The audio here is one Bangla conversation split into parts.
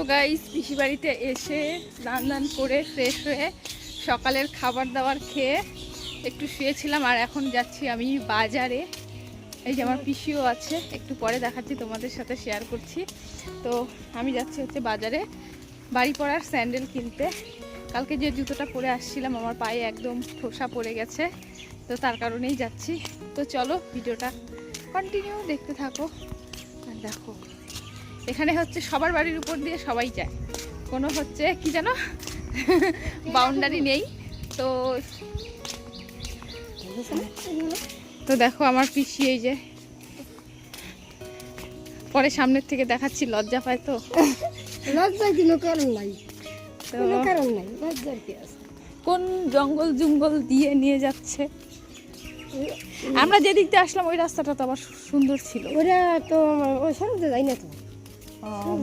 তো গাইস পিসি বাড়িতে এসে স্নান দান করে ফ্রেশ হয়ে সকালের খাবার দাবার খেয়ে একটু শুয়েছিলাম আর এখন যাচ্ছি আমি বাজারে। এই যে আমার পিসিও আছে, একটু পরে দেখাচ্ছি, তোমাদের সাথে শেয়ার করছি। তো আমি যাচ্ছি হচ্ছে বাজারে, বাড়ি পড়ার স্যান্ডেল কিনতে। কালকে যে জুতোটা পরে আসছিলাম, আমার পায়ে একদম ঠোসা পড়ে গেছে, তো তার কারণেই যাচ্ছি। তো চলো ভিডিওটা কন্টিনিউ দেখতে থাকো। আর দেখো। এখানে হচ্ছে সবার বাড়ির উপর দিয়ে সবাই যায়। কোনো হচ্ছে কি যেন বাউন্ডারি নেই। তো তো দেখো আমার পিসি এই যে। পরে সামনের থেকে দেখাচ্ছি লজ্জা পায় তো। লজ্জার কোনো কারণ নাই। কোনো কারণ নাই লজ্জার কি আছে? কোন জঙ্গল জঙ্গল দিয়ে নিয়ে যাচ্ছে? আমরা যেদিক দিয়ে আসলাম ওই রাস্তাটা তো আবার সুন্দর ছিল। ওরা তো ওই সামনে যাই না তো?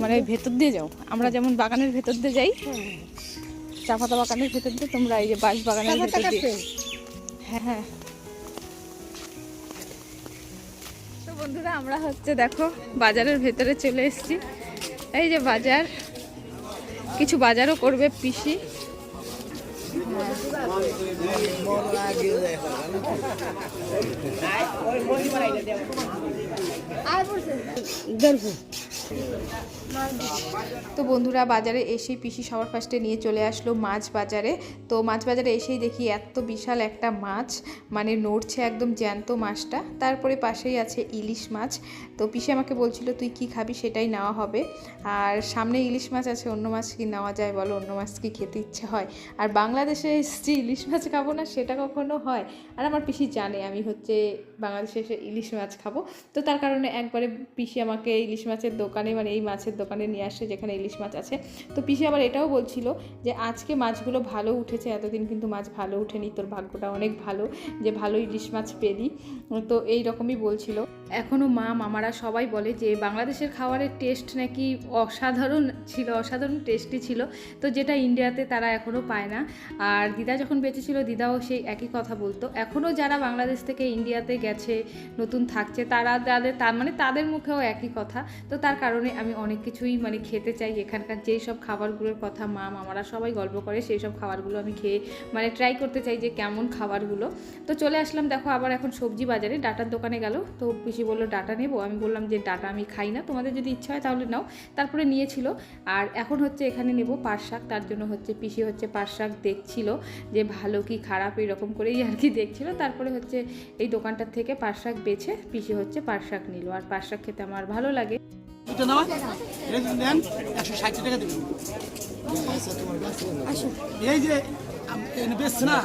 মানে ভেতর দিয়ে যাও। আমরা যেমন বাগানের ভেতর দিয়ে যাই চা পাতা বাগানের ভেতর দিয়ে তোমরা এই যে বাঁশ বাগানের ভেতর দিয়ে হ্যাঁ হ্যাঁ। তো বন্ধুরা আমরা হচ্ছে দেখো বাজারের ভেতরে চলে এসেছি। এই যে বাজার কিছু বাজারও করবে পিসি। আর তো বন্ধুরা, বাজারে এসে পিসি সবার ফার্স্টে নিয়ে চলে আসলো মাছ বাজারে। তো মাছ বাজারে এসেই দেখি এত বিশাল একটা মাছ মানে নড়ছে একদম জ্যান্ত মাছটা। তারপরে পাশেই আছে ইলিশ মাছ। তো পিসি আমাকে বলছিল, তুই কি খাবি সেটাই নেওয়া হবে। আর সামনে ইলিশ মাছ আছে, অন্য মাছ কি নেওয়া যায় বলো? অন্য মাছ কি খেতে ইচ্ছে হয়? আর বাংলাদেশে এসেছি ইলিশ মাছ খাব না, সেটা কখনো হয়? আর আমার পিসি জানে, আমি হচ্ছে বাংলাদেশে এসে ইলিশ মাছ খাব। তো তার কারণে একবারে পিসি আমাকে ইলিশ মাছের দোকানে মানে এই মাছের দোকানে নিয়ে আসে, যেখানে ইলিশ মাছ আছে। তো পিসি আবার এটাও বলছিল যে, আজকে মাছগুলো ভালো উঠেছে, এতদিন কিন্তু মাছ ভালো উঠেনি, তোর ভাগ্যটা অনেক ভালো যে, ভালো ইলিশ মাছ পেলি। তো এই রকমই বলছিল। এখনও মা মামারা সবাই বলে যে বাংলাদেশের খাবারের টেস্ট নাকি অসাধারণ ছিল, অসাধারণ টেস্টি ছিল। তো যেটা ইন্ডিয়াতে তারা এখনও পায় না। আর দিদা যখন বেঁচে ছিল, দিদাও সেই একই কথা বলতো। এখনও যারা বাংলাদেশ থেকে ইন্ডিয়াতে গেছে, নতুন থাকছে, তারা তাদের, তার মানে তাদের মুখেও একই কথা। তো তার কারণে আমি অনেক কিছুই মানে খেতে চাই এখানকার যেই সব খাবারগুলোর কথা মা, মামারা সবাই গল্প করে, সেই সব খাবারগুলো আমি খেয়ে মানে ট্রাই করতে চাই যে কেমন খাবারগুলো। তো চলে আসলাম, দেখো আবার এখন সবজি বাজারে। ডাটার দোকানে গেল, তো পিসি বলল, ডাটা নেব? আমি বললাম যে ডাটা আমি খাই না তোমাদের যদি ইচ্ছা হয় তাহলে নাও। তারপরে নিয়েছিল। আর এখন হচ্ছে এখানে নেব পাট শাক তার জন্য হচ্ছে পিসি হচ্ছে পাট শাক দেখছিল যে ভালো কি খারাপ? এরকম করেই আর কি দেখছিল। তারপরে হচ্ছে এই দোকানটার থেকে পাট শাক বেছে পিসি হচ্ছে পাট শাক নিল। আর পাট শাক খেতে আমার ভালো লাগে। এই যে আম- না?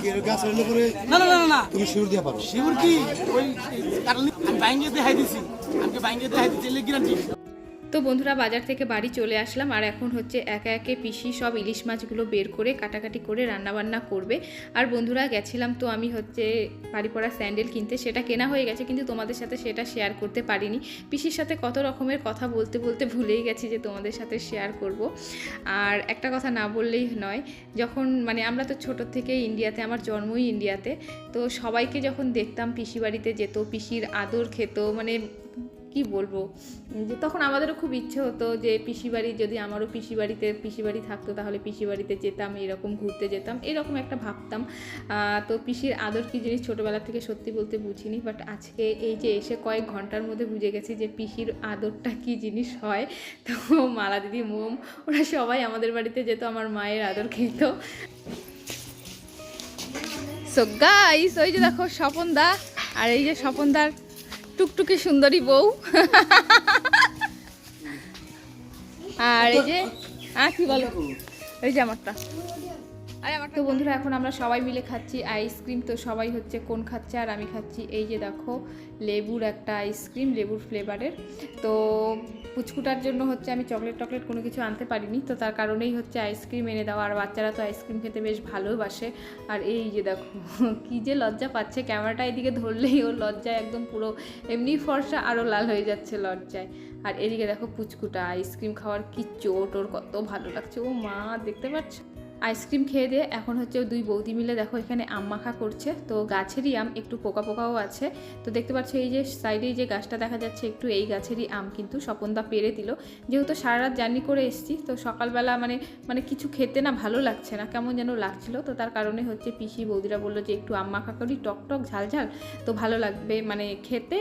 না না না না, না। তুমি শিউর দিয়ে পারো। শিউর কি? ওই কারণ আমি বাইঙ্গে দেখাই দিছি। তো বন্ধুরা, বাজার থেকে বাড়ি চলে আসলাম আর এখন হচ্ছে একে একে পিসি সব ইলিশ মাছগুলো বের করে কাটাকাটি করে রান্নাবান্না করবে। আর বন্ধুরা, গেছিলাম তো আমি হচ্ছে বাড়ি পড়া স্যান্ডেল কিনতে, সেটা কেনা হয়ে গেছে, কিন্তু তোমাদের সাথে সেটা শেয়ার করতে পারিনি। পিসির সাথে কত রকমের কথা বলতে বলতে ভুলেই গেছি যে তোমাদের সাথে শেয়ার করব। আর একটা কথা না বললেই নয়, যখন মানে আমরা তো ছোটোর থেকে ইন্ডিয়াতে, আমার জন্মই ইন্ডিয়াতে, তো সবাইকে যখন দেখতাম পিসি বাড়িতে যেত, পিসির আদর খেত মানে কি বলব? যে তখন আমাদেরও খুব ইচ্ছে হতো যে পিসি বাড়ি যদি আমারও পিসি বাড়িতে পিসি বাড়ি থাকতো তাহলে পিসি বাড়িতে যেতাম, এরকম ঘুরতে যেতাম, এরকম একটা ভাবতাম। তো পিসির আদর কি জিনিস ছোটোবেলা থেকে সত্যি বলতে বুঝিনি বাট আজকে এই যে এসে কয়েক ঘণ্টার মধ্যে বুঝে গেছি যে পিসির আদরটা কি জিনিস হয়। তো মালা দিদি, মোম, ওরা সবাই আমাদের বাড়িতে যেত, আমার মায়ের আদর খেত। সো গাইস ওই যে দেখো স্বপন দা আর এই যে স্বপনদার টুকটুকি সুন্দরী বউ। আর এই যে আর কি বলো? এই যে আমারটা। আরে আমার তো বন্ধুরা এখন আমরা সবাই মিলে খাচ্ছি আইসক্রিম। তো সবাই হচ্ছে কোন খাচ্ছে আর আমি খাচ্ছি এই যে দেখো লেবুর একটা আইসক্রিম লেবুর ফ্লেভারের। তো পুচকুটার জন্য হচ্ছে আমি চকলেট টকলেট কোনো কিছু আনতে পারিনি। তো তার কারণেই হচ্ছে আইসক্রিম এনে দেওয়া আর বাচ্চারা তো আইসক্রিম খেতে বেশ ভালোবাসে। আর এই যে দেখো কি যে লজ্জা পাচ্ছে। ক্যামেরাটা এদিকে ধরলেই ও লজ্জায় একদম পুরো এমনি ফর্সা আরও লাল হয়ে যাচ্ছে লজ্জায়। আর এদিকে দেখো পুচকুটা আইসক্রিম খাওয়ার কি চোট ওর কত ভালো লাগছে। ও মা দেখতে পাচ্ছ? আইসক্রিম খেয়ে দিয়ে এখন হচ্ছে দুই বৌদি মিলে দেখো এখানে আম মাখা করছে। তো গাছেরই আম, একটু পোকা পোকাও আছে। তো দেখতে পাচ্ছ এই যে সাইডে যে গাছটা দেখা যাচ্ছে, একটু এই গাছেরই আম কিন্তু স্বপনদা পেরে দিল। যেহেতু সারা রাত জার্নি করে এসেছি, তো সকালবেলা মানে মানে কিছু খেতে না ভালো লাগছে না, কেমন যেন লাগছিল। তো তার কারণে হচ্ছে পিসি বৌদিরা বলল যে একটু আম মাখা করি টক টক ঝাল ঝাল তো ভালো লাগবে। মানে খেতে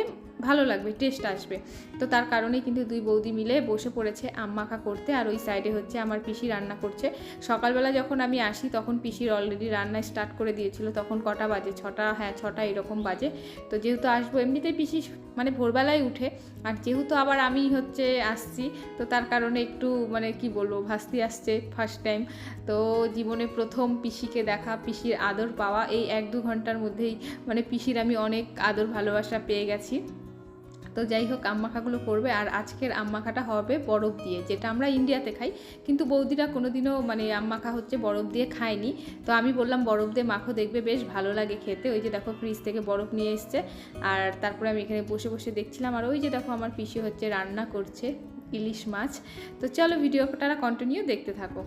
ভালো লাগবে টেস্ট আসবে। তো তার কারণে কিন্তু দুই বৌদি মিলে বসে পড়েছে মাখা করতে। আর ওই সাইডে হচ্ছে আমার পিসি রান্না করছে। সকালবেলা যখন আমি আসি, তখন পিসির অলরেডি রান্না স্টার্ট করে দিয়েছিল। তখন কটা বাজে? ছটা হ্যাঁ ছটা এরকম বাজে। তো যেহেতু আসব, এমনিতেই পিসি মানে ভোরবেলায় উঠে। আর যেহেতু আবার আমি হচ্ছে আসছি, তো তার কারণে একটু মানে কি বলব, ভাস্তি আসছে ফার্স্ট টাইম তো জীবনে প্রথম পিসিকে দেখা, পিসির আদর পাওয়া। এই এক দু ঘণ্টার মধ্যেই মানে পিসির আমি অনেক আদর ভালোবাসা পেয়ে গেছি। তো যাই হোক, আম্মাখাগুলো করবে। আর আজকের আম্মাখাটা হবে বরফ দিয়ে, যেটা আমরা ইন্ডিয়াতে খাই। কিন্তু বৌদিরা কোনোদিনও মানে আম্মাখা হচ্ছে বরফ দিয়ে খায়নি। তো আমি বললাম, বরফ দিয়ে মাখো, দেখবে বেশ ভালো লাগে খেতে। ওই যে দেখো, ফ্রিজ থেকে বরফ নিয়ে এসছে। আর তারপরে আমি এখানে বসে বসে দেখছিলাম। আর ওই যে দেখো, আমার পিসি হচ্ছে রান্না করছে ইলিশ মাছ। তো চলো, ভিডিওটা কন্টিনিউ দেখতে থাকো।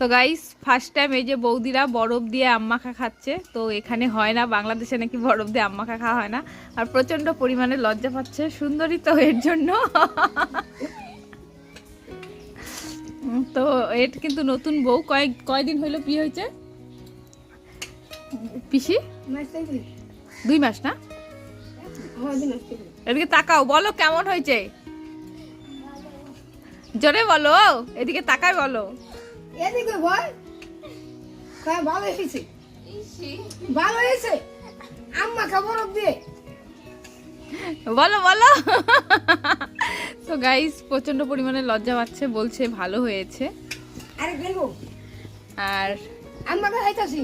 তো গাইস ফার্স্ট টাইম এই যে বৌদিরা বরফ দিয়ে আম্মাখা খাচ্ছে, তো এখানে হয় না, বাংলাদেশে নাকি বরফ দিয়ে আম্মাখা খাওয়া হয় না। আর প্রচণ্ড পরিমাণে লজ্জা পাচ্ছে, সুন্দরী তো এর জন্য। তো এর কিন্তু নতুন বউ, কয়েক, কয়দিন হইল বিয়ে হয়েছে? পিসি? দুই মাস না? এদিকে তাকাও, বলো কেমন হয়েছে? জোরে বলো, এদিকে তাকাই বলো। এদিকে হ্যাঁ ভালো হয়েছে। ভালো হয়েছে? আম্মা খাবার দিয়ে। বলো বলো। তো গাইস প্রচণ্ড পরিমাণে লজ্জা পাচ্ছে বলছে ভালো হয়েছে। আরে দেখো আর আম্মাকে খাইতেছি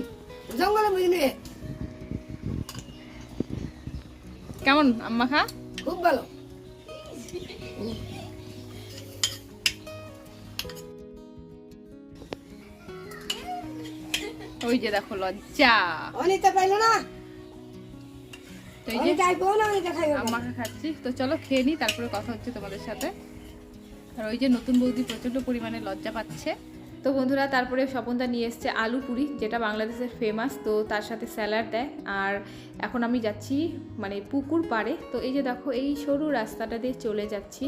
জঙ্গলে বুঝলি কেমন আম্মা খা? খুব ভালো। ওই যে দেখো লজ্জা। অনিতা পাইলো না? তো খাচ্ছি। চলো খেয়ে তারপরে কথা হচ্ছে তোমাদের সাথে। আর ওই যে নতুন বৌদি প্রচণ্ড পরিমাণে লজ্জা পাচ্ছে। তো বন্ধুরা তারপরে স্বপনদা নিয়ে এসছে আলু পুরি যেটা বাংলাদেশের ফেমাস তো তার সাথে স্যালাড দেয়। আর এখন আমি যাচ্ছি মানে পুকুর পাড়ে। তো এই যে দেখো এই সরু রাস্তাটা দিয়ে চলে যাচ্ছি।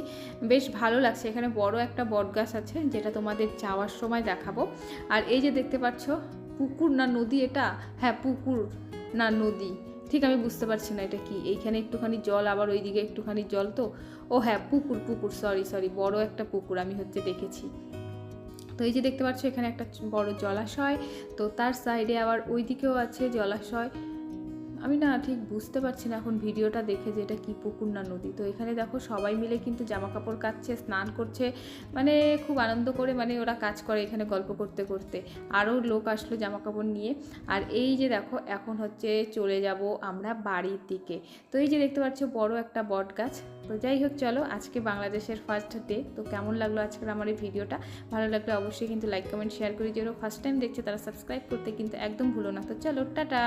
বেশ ভালো লাগছে এখানে বড় একটা বটগাছ আছে যেটা তোমাদের যাওয়ার সময় দেখাবো। আর এই যে দেখতে পাচ্ছ পুকুর না নদী এটা? হ্যাঁ পুকুর না নদী। ঠিক আমি বুঝতে পারছি না এটা কি। এইখানে একটুখানি জল, আবার ওইদিকে একটুখানি জল তো? ও হ্যাঁ পুকুর পুকুর সরি সরি বড় একটা পুকুর আমি হচ্ছে দেখেছি। তো এই যে দেখতে পাচ্ছ, এখানে একটা বড় জলাশয়। তো তার সাইডে আবার ওইদিকেও আছে জলাশয়। আমি না ঠিক বুঝতে পারছি না এখন ভিডিওটা দেখে যে এটা কি পুকুর না নদী। তো এখানে দেখো সবাই মিলে কিন্তু জামা কাপড় কাচ্ছে, স্নান করছে মানে খুব আনন্দ করে মানে ওরা কাজ করে এখানে গল্প করতে করতে। আরও লোক আসলো জামা কাপড় নিয়ে। আর এই যে দেখো এখন হচ্ছে চলে যাব আমরা বাড়ির দিকে। তো এই যে দেখতে পাচ্ছ বড় একটা বট গাছ তো যাই হোক চলো আজকে বাংলাদেশের ফার্স্ট ডে তো কেমন লাগল আজকের আমার এই ভিডিওটা? ভালো লাগলে অবশ্যই কিন্তু লাইক কমেন্ট শেয়ার করে যেগুলো ফার্স্ট টাইম দেখছে তারা সাবস্ক্রাইব করতে কিন্তু একদম ভুলো না। তো চলো, টাটা!